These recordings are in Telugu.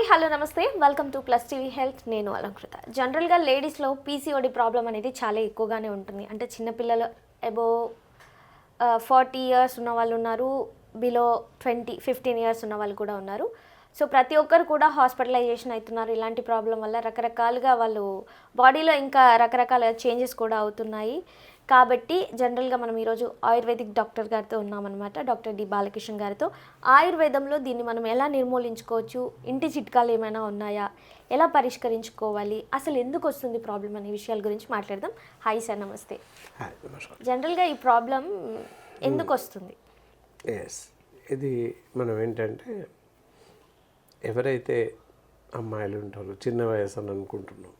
Hi hello namaste. Welcome to plus TV health. నేను అలంకృత. జనరల్గా లేడీస్లో పీసీఓడి ప్రాబ్లం అనేది చాలా ఎక్కువగానే ఉంటుంది. అంటే చిన్నపిల్లలు అబో ఫార్టీ ఇయర్స్ ఉన్న వాళ్ళు ఉన్నారు. బిలో ట్వంటీ ఫిఫ్టీన్ ఇయర్స్ ఉన్న వాళ్ళు కూడా ఉన్నారు. సో ప్రతి ఒక్కరు కూడా హాస్పిటలైజేషన్ అవుతున్నారు. ఇలాంటి ప్రాబ్లం వల్ల రకరకాలుగా వాళ్ళు బాడీలో ఇంకా రకరకాల చేంజెస్ కూడా అవుతున్నాయి. కాబట్టి జనరల్గా మనం ఈరోజు ఆయుర్వేదిక్ డాక్టర్ గారితో ఉన్నామన్నమాట డాక్టర్ డి బాలకృష్ణ గారితో. ఆయుర్వేదంలో దీన్ని మనం ఎలా నిర్మూలించుకోవచ్చు? ఇంటి చిట్కాలు ఏమైనా ఉన్నాయా? ఎలా పరిష్కరించుకోవాలి? అసలు ఎందుకు వస్తుంది ప్రాబ్లం అనే విషయాల గురించి మాట్లాడదాం. హాయ్ సార్ నమస్తే. జనరల్గా ఈ ప్రాబ్లం ఎందుకు వస్తుంది? ఎస్ ఇది మనం ఏంటంటే ఎవరైతే అమ్మాయిలు ఉంటారో చిన్న వయసు అని అనుకుంటున్నాం.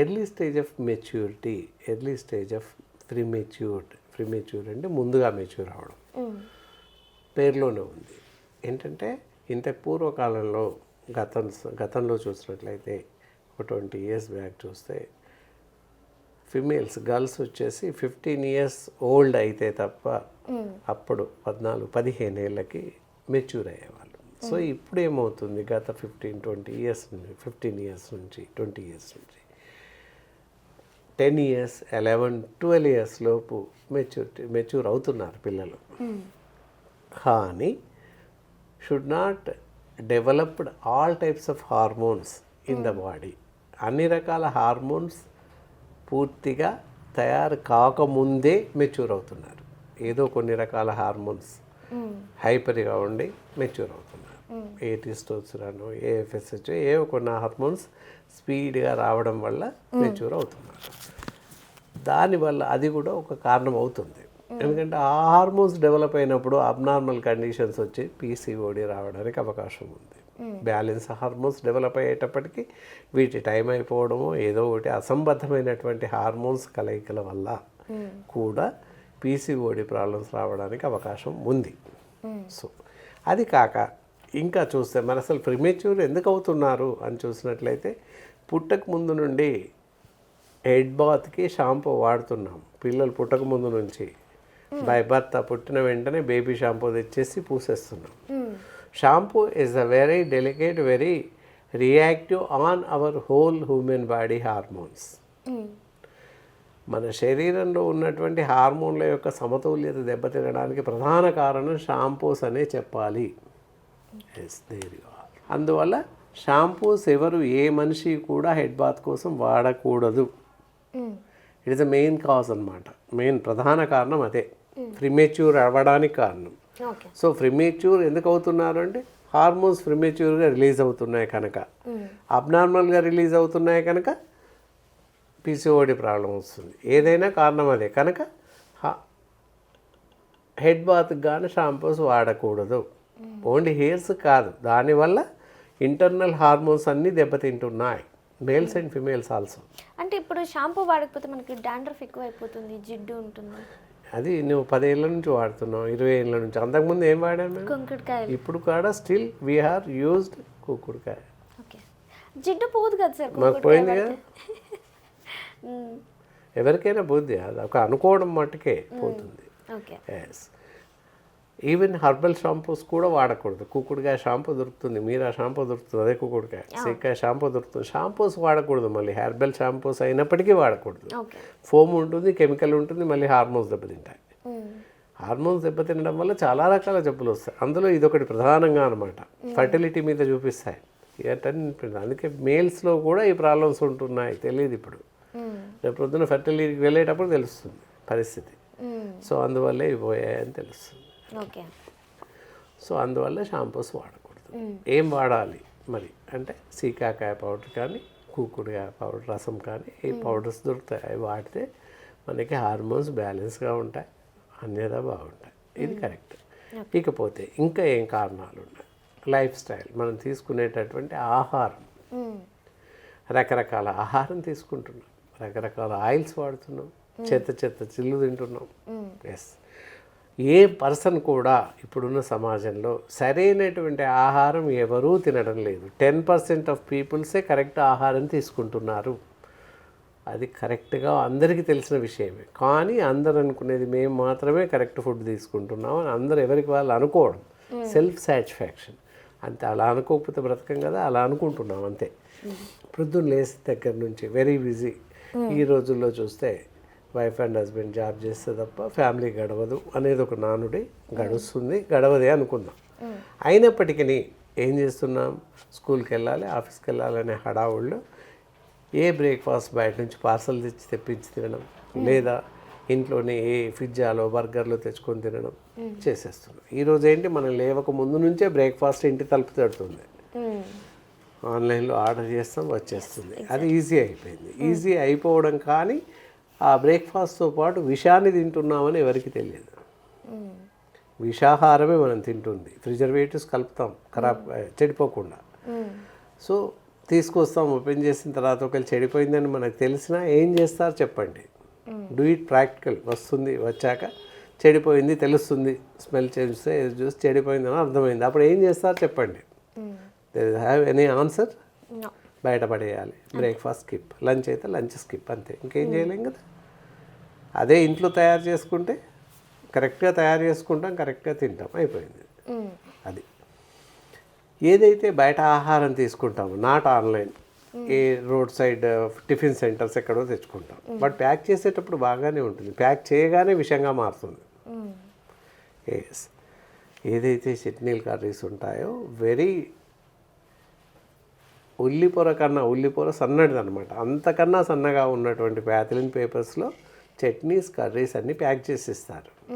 Early stage of maturity early stage of prematured premature అంటే ముందుగా మెచ్యూర్ అవడం. పేరులోనే ఉంది. ఏంటంటే ఇంత పూర్వకాలంలో గతం గతంలో చూసినట్లయితే ఒక ట్వంటీ ఇయర్స్ బ్యాక్ చూస్తే ఫిమేల్స్ గర్ల్స్ వచ్చేసి ఫిఫ్టీన్ ఇయర్స్ ఓల్డ్ అయితే తప్ప అప్పుడు పద్నాలుగు పదిహేను ఏళ్ళకి మెచ్యూర్ అయ్యేవాళ్ళు. సో ఇప్పుడు ఏమవుతుంది గత ఫిఫ్టీన్ ట్వంటీ ఇయర్స్ నుంచి ఫిఫ్టీన్ ఇయర్స్ నుంచి ట్వంటీ ఇయర్స్ నుంచి. Ten years eleven twelve years లోపు మెచ్యూరిటీ మెచ్యూర్ అవుతున్నారు పిల్లలు. కానీ should not developed all types of hormones in the body అన్ని రకాల హార్మోన్స్ పూర్తిగా తయారు కాకముందే మెచ్యూర్ అవుతున్నారు. ఏదో కొన్ని రకాల హార్మోన్స్ హైపర్గా ఉండి మెచ్యూర్ అవుతున్నారు. ఏ టిస్టోస్టిరానో ఏ ఎఫ్ఎస్హెచ్ ఏవో కొన్ని హార్మోన్స్ స్పీడ్గా రావడం వల్ల మెచ్యూర్ అవుతున్నారు. దానివల్ల అది కూడా ఒక కారణం అవుతుంది. ఎందుకంటే ఆ హార్మోన్స్ డెవలప్ అయినప్పుడు అబ్నార్మల్ కండిషన్స్ వచ్చి పీసీఓడి రావడానికి అవకాశం ఉంది. బ్యాలెన్స్ హార్మోన్స్ డెవలప్ అయ్యేటప్పటికి వీటి టైం అయిపోవడము ఏదో ఒకటి అసంబద్ధమైనటువంటి హార్మోన్స్ కలయికల వల్ల కూడా పీసీఓడి ప్రాబ్లమ్స్ రావడానికి అవకాశం ఉంది. సో అది కాక ఇంకా చూస్తే మరి అసలు ప్రిమేచ్యూర్ ఎందుకు అవుతున్నారు అని చూసినట్లయితే పుట్టక ముందు నుండి హెడ్ బాత్కి షాంపూ వాడుతున్నాం. పిల్లలు పుట్టక ముందు నుంచి. బై బర్త్ పుట్టిన వెంటనే బేబీ షాంపూ తెచ్చేసి పూసేస్తున్నాం. Shampoo is a very delicate very reactive on our whole human body hormones. మన శరీరంలో ఉన్నటువంటి హార్మోన్ల యొక్క సమతుల్యత దెబ్బతినడానికి ప్రధాన కారణం షాంపూస్ అనే చెప్పాలి. ఎస్ దేర్ యు ఆర్ అందువల్ల షాంపూస్ ఎవరు ఏ మనిషి కూడా హెడ్ బాత్ కోసం వాడకూడదు. It is the main cause అనమాట మెయిన్ ప్రధాన కారణం అదే. ప్రిమేచ్యూర్ అవ్వడానికి కారణం. సో ప్రిమేచ్యూర్ ఎందుకు అవుతున్నారు అంటే హార్మోన్స్ ప్రిమేచ్యూర్గా రిలీజ్ అవుతున్నాయి కనుక. అబ్నార్మల్గా రిలీజ్ అవుతున్నాయి కనుక పీసీఓడి ప్రాబ్లం వస్తుంది. ఏదైనా కారణం అదే. కనుక హెడ్ బాత్కి కానీ షాంపూస్ వాడకూడదు. ఓన్లీ హెయిర్స్ కాదు దానివల్ల ఇంటర్నల్ హార్మోన్స్ అన్నీ దెబ్బతింటున్నాయి మేల్స్ అండ్ ఫిమేల్స్ ఆల్సో. అంటే ఇప్పుడు షాంపూ వాడకపోతే మనకి డాండ్రఫ్ ఎక్కువ అయిపోతుంది జిడ్డు ఉంటుంది. అది నువ్వు పదేళ్ళ నుంచి వాడుతున్నావు ఇరవై ఏళ్ళ నుంచి. అంతకుముందు ఏం వాడాను మేము కుంకుడుకాయలు. ఇప్పుడు కూడా స్టిల్ వీ హార్ యూజ్డ్ కుక్కుడుకాయ ఓకే. జిడ్డు పోదు కదా సార్ మాకు పోయింది కదా. ఎవరికైనా బుద్ధి అది ఒక అనుకోవడం మట్టుకే పోతుంది. Okay. Yes even herbal shampoos కూడా వాడకూడదు. కుక్కుడుకాయ షాంపూ దొరుకుతుంది మీరా షాంపూ దొరుకుతుంది అదే కుక్కుడుకాయ. సిక్కాయ షాంపూ దొరుకుతుంది. షాంపూస్ వాడకూడదు మళ్ళీ. హెర్బల్ షాంపూస్ అయినప్పటికీ వాడకూడదు. ఫోమ్ ఉంటుంది కెమికల్ ఉంటుంది మళ్ళీ హార్మోన్స్ దెబ్బతింటాయి. హార్మోన్స్ దెబ్బతినడం వల్ల చాలా రకాల జబ్బులు వస్తాయి. అందులో ఇదొకటి ప్రధానంగా అనమాట ఫర్టిలిటీ మీద చూపిస్తాయి. అందుకే మేల్స్లో కూడా ఈ ప్రాబ్లమ్స్ ఉంటున్నాయి. తెలియదు ఇప్పుడు. రేపు పొద్దున ఫర్టిలిటీకి వెళ్ళేటప్పుడు తెలుస్తుంది పరిస్థితి. సో అందువల్లే ఇవి పోయాయని తెలుస్తుంది. ఓకే. సో అందువల్ల షాంపూస్ వాడకూడదు. ఏం వాడాలి? మరి అంటే సీకాకాయ పౌడర్ కానీ కూకుడుకాయ పౌడర్ రసం కానీ ఈ పౌడర్స్ దొరుకుతాయి. అవి వాడితే మనకి హార్మోన్స్ బ్యాలెన్స్గా ఉంటాయి అన్యదా బాగుంటాయి. ఇది కరెక్ట్. ఇకపోతే ఇంకా ఏం కారణాలు ఉన్నాయి లైఫ్ స్టైల్. మనం తీసుకునేటటువంటి ఆహారం. రకరకాల ఆహారం తీసుకుంటున్నాం. రకరకాల ఆయిల్స్ వాడుతున్నాం. చెత్త చెత్త చిల్లు తింటున్నాం. ఎస్. ఏ పర్సన్ కూడా ఇప్పుడున్న సమాజంలో సరైనటువంటి ఆహారం ఎవరూ తినడం లేదు. టెన్ పర్సెంట్ ఆఫ్ పీపుల్సే కరెక్ట్ ఆహారం తీసుకుంటున్నారు. అది కరెక్ట్గా అందరికీ తెలిసిన విషయమే. కానీ అందరు అనుకునేది మేము మాత్రమే కరెక్ట్ ఫుడ్ తీసుకుంటున్నాం అని అందరు ఎవరికి వాళ్ళు అనుకోవడం. సెల్ఫ్ సాటిస్ఫాక్షన్ అంతే అలా అనుకోకపోతే బ్రతకం కదా అలా అనుకుంటున్నాం అంతే. ప్రొద్దున్న లేసి దగ్గర నుంచి వెరీ బిజీ. ఈ రోజుల్లో చూస్తే వైఫ్ అండ్ హస్బెండ్ జాబ్ చేస్తే తప్ప ఫ్యామిలీ గడవదు అనేది ఒక నానుడి గడుస్తుంది. గడవదే అనుకుందాం. అయినప్పటికీ ఏం చేస్తున్నాం? స్కూల్కి వెళ్ళాలి ఆఫీస్కి వెళ్ళాలి అనే హడావుళ్ళు ఏ బ్రేక్ఫాస్ట్ బయట నుంచి పార్సల్ తెచ్చి తెప్పించి తినడం లేదా ఇంట్లోనే ఏ పిజ్జాలో బర్గర్లో తెచ్చుకొని తినడం చేసేస్తున్నాం. ఈరోజు ఏంటి? మనం లేవక ముందు నుంచే బ్రేక్ఫాస్ట్ ఇంటి తలుపు తడుతుంది. మ్మ్. ఆన్లైన్లో ఆర్డర్ చేస్తాం వచ్చేస్తుంది. అది ఈజీ అయిపోయింది. ఈజీ అయిపోవడం కానీ ఆ బ్రేక్ఫాస్ట్తో పాటు విషాన్ని తింటున్నామని ఎవరికి తెలియదు. విషాహారమే మనం తింటుంది. ప్రిజర్వేటివ్స్ కలుపుతాం ఖరాబ్ చెడిపోకుండా. సో తీసుకొస్తాం ఓపెన్ చేసిన తర్వాత ఒకవేళ చెడిపోయిందని మనకు తెలిసినా ఏం చేస్తారు చెప్పండి. Do it practical. వస్తుంది వచ్చాక చెడిపోయింది తెలుస్తుంది స్మెల్ చేస్తే చూసి చెడిపోయిందని అర్థమైంది. అప్పుడు ఏం చేస్తారు చెప్పండి. Have any answer. బయటపడేయాలి. Breakfast skip lunch అయితే లంచ్ స్కిప్ అంతే. ఇంకేం చేయలేం కదా. అదే ఇంట్లో తయారు చేసుకుంటే కరెక్ట్గా తయారు చేసుకుంటాం కరెక్ట్గా తింటాం. అయిపోయింది. అది. ఏదైతే బయట ఆహారం తీసుకుంటామో not online A road side tiffin centres ఎక్కడో తెచ్చుకుంటాం. బట్ ప్యాక్ చేసేటప్పుడు బాగానే ఉంటుంది. ప్యాక్ చేయగానే విషంగా మారుతుంది. ఎస్ ఏదైతే చట్నీలు కర్రీస్ ఉంటాయో వెరీ ఉల్లిపొర కన్నా ఉల్లిపొర సన్నటిది అనమాట అంతకన్నా సన్నగా ఉన్నటువంటి ప్యాథలిన్ పేపర్స్లో చట్నీస్ కర్రీస్ అన్నీ ప్యాక్ చేసి ఇస్తారు.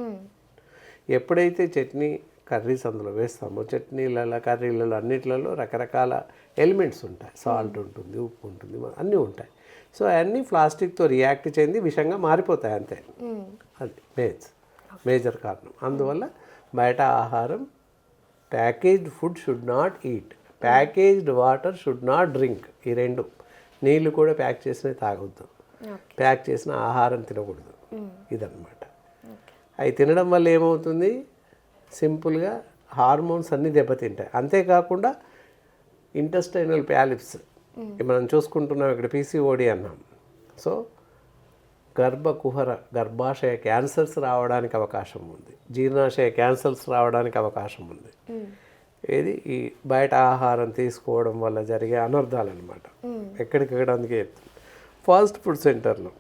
ఎప్పుడైతే చట్నీ కర్రీస్ అందులో వేస్తామో చట్నీలలో కర్రీలలో అన్నిట్లలో రకరకాల ఎలిమెంట్స్ ఉంటాయి. సాల్ట్ ఉంటుంది ఉప్పు ఉంటుంది అన్నీ ఉంటాయి. సో అవన్నీ ప్లాస్టిక్తో రియాక్ట్ చెంది విషంగా మారిపోతాయి అంతే. అది మేజ్ మేజర్ కారణం. అందువల్ల బయట ఆహారం packaged food should not eat. Packaged water should not drink ఈ రెండు. నీళ్ళు కూడా ప్యాక్ చేసినవి తాగొద్దు. ప్యాక్ చేసిన ఆహారం తినకూడదు. ఇదన్నమాట. అవి తినడం వల్ల ఏమవుతుంది? సింపుల్గా హార్మోన్స్ అన్నీ దెబ్బతింటాయి. అంతేకాకుండా ఇంటెస్టైనల్ ప్యాలిప్స్. మనం చూసుకుంటున్నాం ఇక్కడ పీసీఓడి అన్నాం. సో గర్భకుహర గర్భాశయ క్యాన్సర్స్ రావడానికి అవకాశం ఉంది. జీర్ణాశయ క్యాన్సర్స్ రావడానికి అవకాశం ఉంది. ఏది? ఈ బయట ఆహారం తీసుకోవడం వల్ల జరిగే అనర్థాలు అనమాట ఎక్కడికెక్కడ అందుకే ఫాస్ట్ ఫుడ్ సెంటర్లో.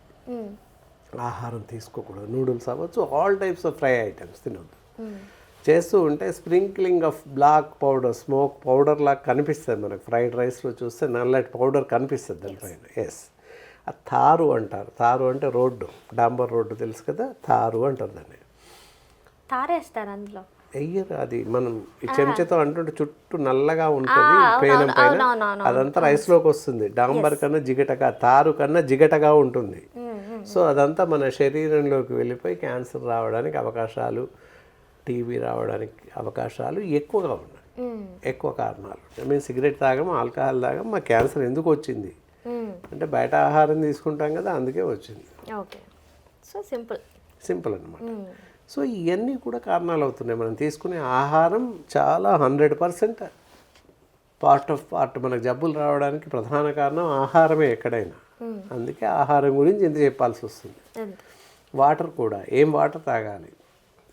ఆహారం తీసుకోకూడదు. నూడిల్స్ అవ్వచ్చు all types of fry items తినొద్దు. చేస్తూ ఉంటే sprinkling of black powder smoke powder లాగా కనిపిస్తుంది మనకు. ఫ్రైడ్ రైస్లో చూస్తే నల్లటి పౌడర్ కనిపిస్తుంది దానిపైన ఎస్ తారు అంటారు. తారు అంటే రోడ్డు. డాంబర్ రోడ్డు తెలుసు కదా? తారు అంటారు దాన్ని. తారేస్తారు అందులో. వెయ్యరు అది. మనం ఈ చెంచాతో అంటుంటే చుట్టూ నల్లగా ఉంటుంది పేనం పైన. అదంతా రైస్లోకి వస్తుంది. డాంబర్ కన్నా జిగటగా తారు కన్నా జిగటగా ఉంటుంది. సో అదంతా మన శరీరంలోకి వెళ్ళిపోయి క్యాన్సర్ రావడానికి అవకాశాలు టీబీ రావడానికి అవకాశాలు ఎక్కువగా ఉన్నాయి. ఎక్కువ కారణాలు. మేము సిగరెట్ తాగం ఆల్కహాల్ తాగం మా క్యాన్సర్ ఎందుకు వచ్చింది. అంటే బయట ఆహారం తీసుకుంటాం కదా అందుకే వచ్చింది. ఓకే. So simple. సింపుల్ అనమాట. సో ఇవన్నీ కూడా కారణాలు అవుతున్నాయి మనం తీసుకునే ఆహారం చాలా hundred percent part of part మనకు జబ్బులు రావడానికి ప్రధాన కారణం ఆహారమే ఎక్కడైనా. అందుకే ఆహారం గురించి ఇంత చెప్పాల్సి వస్తుంది. వాటర్ కూడా ఏం వాటర్ తాగాలి?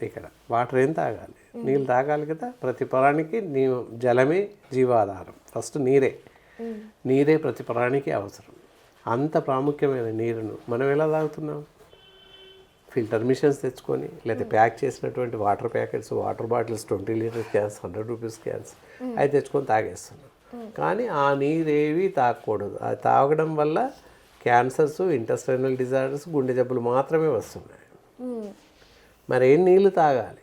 ఇక్కడ వాటర్ ఏం తాగాలి? నీళ్ళు తాగాలి కదా? ప్రతి ప్రాణికి నీ జలమే జీవాధారం. ఫస్ట్ నీరే. నీరే ప్రతి ప్రాణికి అవసరం. అంత ప్రాముఖ్యమైన నీరును మనం ఎలా తాగుతున్నాం? ఫిల్టర్ మిషన్స్ తెచ్చుకొని లేదా ప్యాక్ చేసినటువంటి water packets water bottles twenty litres cans hundred rupees cans అవి తెచ్చుకొని తాగేస్తున్నాం కానీ ఆ నీరేవి తాగకూడదు. అది తాగడం వల్ల క్యాన్సర్స్ ఇంటెస్టైనల్ డిజార్డర్స్ గుండె జబ్బులు మాత్రమే వస్తున్నాయి. మరి ఏం నీళ్ళు తాగాలి?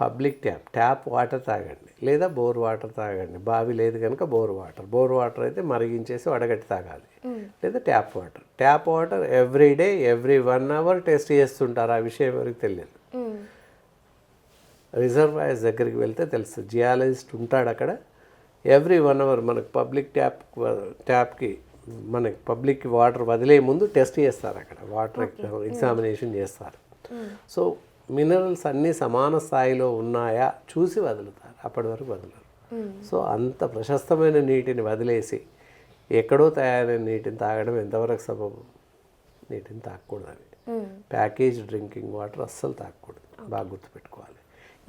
పబ్లిక్ ట్యాప్ ట్యాప్ వాటర్ తాగండి. లేదా బోర్ వాటర్ తాగండి. బావి లేదు కనుక బోర్ వాటర్. బోర్ వాటర్ అయితే మరిగించేసి వడగట్టి తాగాలి. లేదా tap water. Tap water every day every one hour test చేస్తుంటారు. ఆ విషయం ఎవరికి తెలియదు. రిజర్వాయర్స్ దగ్గరికి వెళ్తే తెలుస్తుంది. జియాలజిస్ట్ ఉంటాడు అక్కడ. ఎవ్రీ వన్ అవర్ మనకు పబ్లిక్ ట్యాప్ ట్యాప్కి మనకి పబ్లిక్ వాటర్ వదిలే ముందు టెస్ట్ చేస్తారు అక్కడ. వాటర్ ఎగ్జామినేషన్ చేస్తారు. సో మినరల్స్ అన్నీ సమాన స్థాయిలో ఉన్నాయా చూసి వదులుతారు. అప్పటి వరకు వదలరు. సో అంత ప్రశస్తమైన నీటిని వదిలేసి ఎక్కడో తయారైన నీటిని తాగడం ఎంతవరకు సబబు? నీటిని తాగకూడదని. ప్యాకేజ్ డ్రింకింగ్ వాటర్ అస్సలు తాగకూడదు. బాగా గుర్తుపెట్టుకోవాలి.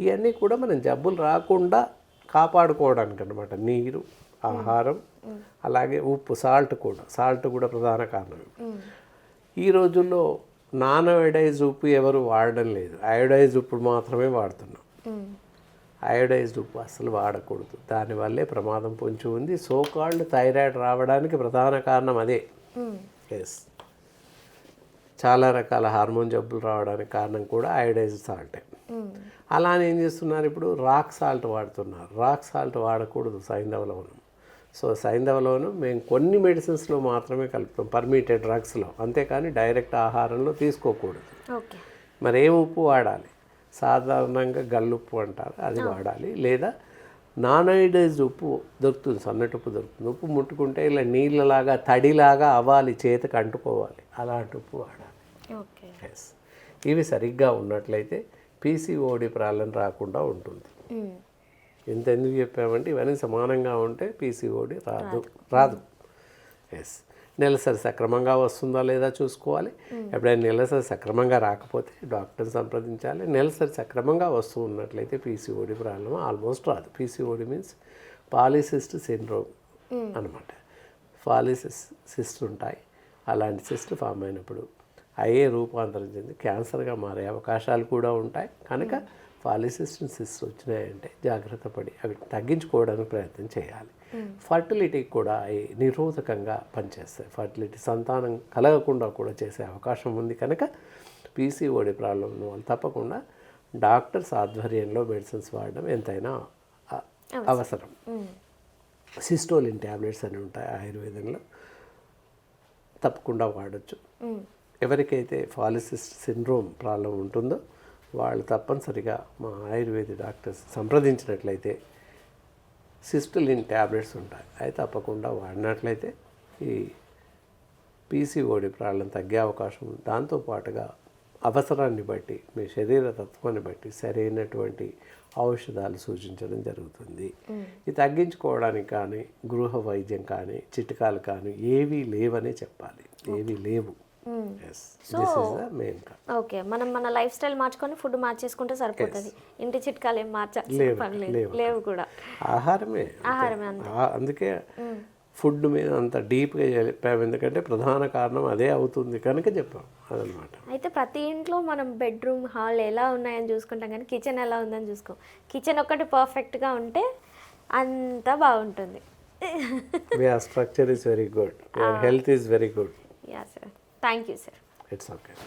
ఇవన్నీ కూడా మనం జబ్బులు రాకుండా కాపాడుకోవడానికి అనమాట నీరు ఆహారం అలాగే ఉప్పు సాల్ట్ కూడా. సాల్ట్ కూడా ప్రధాన కారణం. ఈ రోజుల్లో నాన్ అయోడైజ్ ఉప్పు ఎవరు వాడడం లేదు. అయోడైజ్ ఉప్పు మాత్రమే వాడుతున్నాం. అయోడైజ్డ్ ఉప్పు అసలు వాడకూడదు. దానివల్లే ప్రమాదం పొంచి ఉంది. సో కాల్డ్ థైరాయిడ్ రావడానికి ప్రధాన కారణం అదే. ఎస్ చాలా రకాల హార్మోన్ జబ్బులు రావడానికి కారణం కూడా అయోడైజ్ సాల్టే. అలానే ఏం చేస్తున్నారు ఇప్పుడు? రాక్ సాల్ట్ వాడుతున్నారు. రాక్ సాల్ట్ వాడకూడదు సైంధవ లవణం. సో సైంధవ లవణం మేము కొన్ని మెడిసిన్స్లో మాత్రమే కలుపుతాం పర్మిటెడ్ డ్రగ్స్లో. అంతేకాని డైరెక్ట్ ఆహారంలో తీసుకోకూడదు. మరి ఏం ఉప్పు వాడాలి? సాధారణంగా గల్లుప్పు అంటారు అది వాడాలి. లేదా నాన్ అయోడైజ్డ్ ఉప్పు దొరుకుతుంది సన్నటి ఉప్పు దొరుకుతుంది. ఉప్పు ముట్టుకుంటే ఇలా నీళ్ళలాగా తడిలాగా అవ్వాలి చేతికి అంటుకోవాలి. అలాంటి ఉప్పు వాడాలి. ఇవి సరిగ్గా ఉన్నట్లయితే పీసీఓడి ప్రాబ్లం రాకుండా ఉంటుంది. ఎంత ఎందుకు చెప్పామంటే ఇవన్నీ సమానంగా ఉంటే పీసీఓడి రాదు. రాదు. ఎస్ నెలసరి సక్రమంగా వస్తుందా లేదా చూసుకోవాలి. ఎప్పుడైనా నెలసరి సక్రమంగా రాకపోతే డాక్టర్ని సంప్రదించాలి. నెలసరి సక్రమంగా వస్తూ ఉన్నట్లయితే పీసీఓడి ప్రాబ్లం ఆల్మోస్ట్ రాదు. పీసీఓడి మీన్స్ పాలిసిస్ట్ సిండ్రోమ్ అనమాట పాలిసిస్ సిస్ట్ ఉంటాయి. అలాంటి సిస్ట్ ఫామ్ అయినప్పుడు అయ్యే రూపాంతరం చెంది క్యాన్సర్గా మారే అవకాశాలు కూడా ఉంటాయి. కనుక పాలిసిస్టిన్ సిస్ట్ వచ్చినాయంటే జాగ్రత్త పడి అవి తగ్గించుకోవడానికి ప్రయత్నం చేయాలి. ఫర్టిలిటీకి కూడా అవి నిరోధకంగా పనిచేస్తాయి. ఫర్టిలిటీ సంతానం కలగకుండా కూడా చేసే అవకాశం ఉంది కనుక పీసీఓడి ప్రాబ్లం ఉన్న వాళ్ళు తప్పకుండా డాక్టర్స్ ఆధ్వర్యంలో మెడిసిన్స్ వాడడం ఎంతైనా అవసరం. సిస్టోలిన్ ట్యాబ్లెట్స్ అని ఉంటాయి ఆయుర్వేదంలో. తప్పకుండా వాడచ్చు. మ్మ్. ఎవరికైతే ఫాలిసిస్ట్ సిండ్రోమ్ ప్రాబ్లం ఉంటుందో వాళ్ళు తప్పనిసరిగా మా ఆయుర్వేద డాక్టర్స్ సంప్రదించినట్లయితే సిస్టలిన్ ట్యాబ్లెట్స్ ఉంటాయి. అవి తప్పకుండా వాడినట్లయితే ఈ పీసీఓడి ప్రాబ్లం తగ్గే అవకాశం ఉంది. దాంతోపాటుగా అవసరాన్ని బట్టి మీ శరీర తత్వాన్ని బట్టి సరైనటువంటి ఔషధాలు సూచించడం జరుగుతుంది. ఇది తగ్గించుకోవడానికి కానీ గృహ వైద్యం కానీ చిట్కాలు కానీ ఏవీ లేవనే చెప్పాలి. ఏవీ లేవు. ఇస్ ద మెయిన్ ఓకే మనం మన లైఫ్ స్టైల్ మార్చుకొని ఫుడ్ మార్చేసుకుంటే సరిపోతుంది. ఇంటి చిట్కాలు ఏం మార్చాల్సిన లేవు, కూడా. ఆహారమే ఆహారమే అందుకే ఫుడ్ మీద అంత డీప్గా చెప్పాము. ఎందుకంటే ప్రధాన కారణం అదే అవుతుంది కనుక చెప్పాం. అదనమాట. అయితే ప్రతి ఇంట్లో మనం బెడ్రూమ్ హాల్ ఎలా ఉన్నాయని చూసుకుంటాం కానీ కిచెన్ ఎలా ఉందని చూసుకోం. కిచెన్ ఒక్కటి పర్ఫెక్ట్గా ఉంటే అంతా బాగుంటుంది. Structure is very good health is very good yeah sir thank you sir it's okay